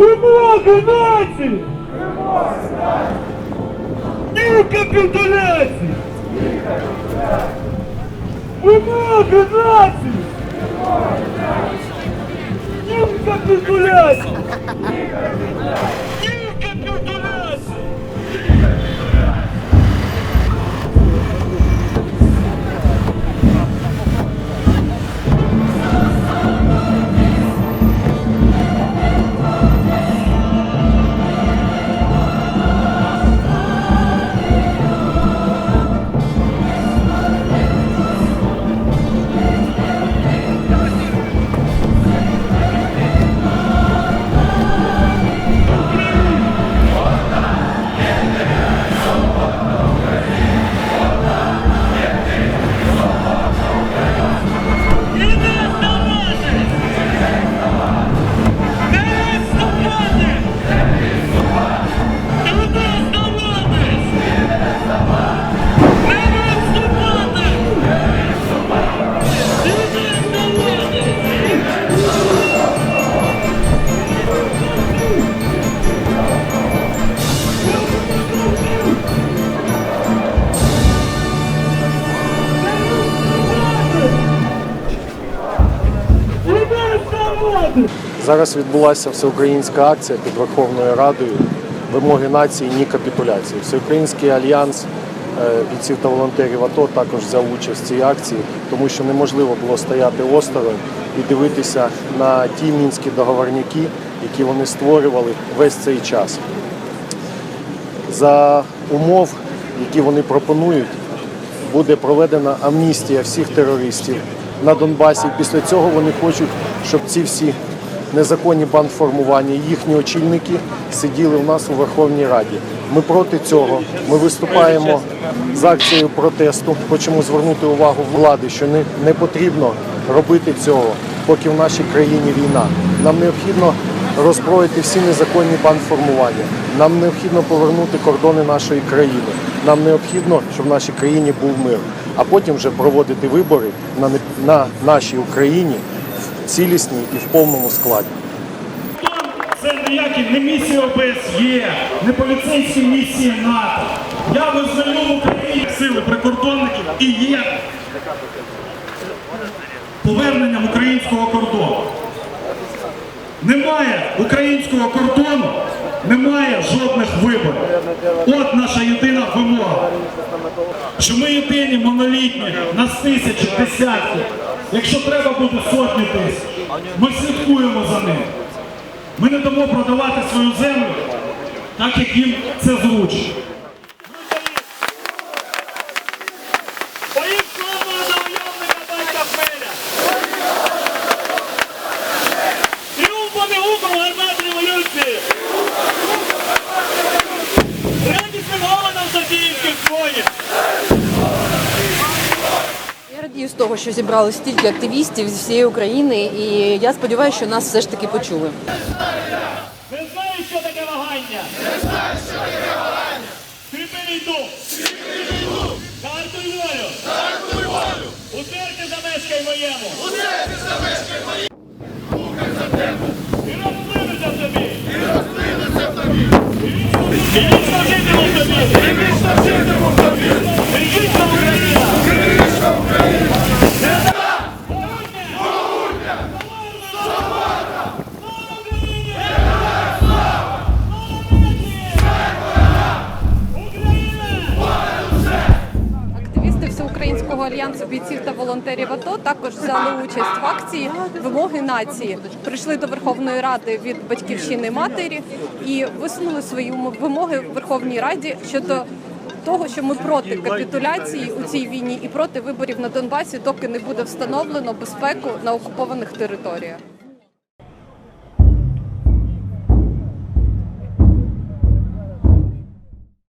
Вимога нації! Ні капітуляції! Вимога нації! Ні капітуляції! Ні Зараз відбулася всеукраїнська акція під Верховною Радою вимоги нації ні капітуляції. Всеукраїнський альянс е, бійців та волонтерів АТО також взяв участь в цій акції, тому що неможливо було стояти осторонь і дивитися на ті мінські договорняки, які вони створювали весь цей час. За умов, які вони пропонують, буде проведена амністія всіх терористів на Донбасі. Після цього вони хочуть, щоб ці всі незаконні бандформування, їхні очільники сиділи у нас у Верховній Раді. Ми проти цього. Ми виступаємо з акцією протесту. Хочемо звернути увагу влади, що не, не потрібно робити цього, поки в нашій країні війна. Нам необхідно роззброїти всі незаконні бандформування. Нам необхідно повернути кордони нашої країни. Нам необхідно, щоб в нашій країні був мир, а потім вже проводити вибори на, на нашій Україні цілісній і в повному складі. Це ніякі не місії ОБСЄ, не поліцейські місії НАТО. Я визнаю Україні сили прикордонників і є поверненням українського кордону. Немає українського кордону, немає жодних виборів. От наша єдина вимога. Що ми єдині монолітні, нас тисячі, десятки. Якщо треба буде сотні тисяч, ми слідкуємо за ним. Ми не дамо продавати свою землю так, як їм це зручно. Того, що зібрали стільки активістів з всієї України, і я сподіваюся, що нас все ж таки почули. Не знаю, що таке вагання! Не знаю, що таке вагання! Кріпи дух! Кріпи дух! Картуй волю! Картуй волю! У серці замешкай моєму! У серці замешкай моєму! Слухай за тебе! І розплинуться в тобі! І розплинуться в тобі! І вічно в тобі! Альянсу бійців та волонтерів АТО також взяли участь в акції вимоги нації. Прийшли до Верховної Ради від батьківщини матері і висунули свої вимоги в Верховній Раді щодо того, що ми проти капітуляції у цій війні і проти виборів на Донбасі, доки не буде встановлено безпеку на окупованих територіях.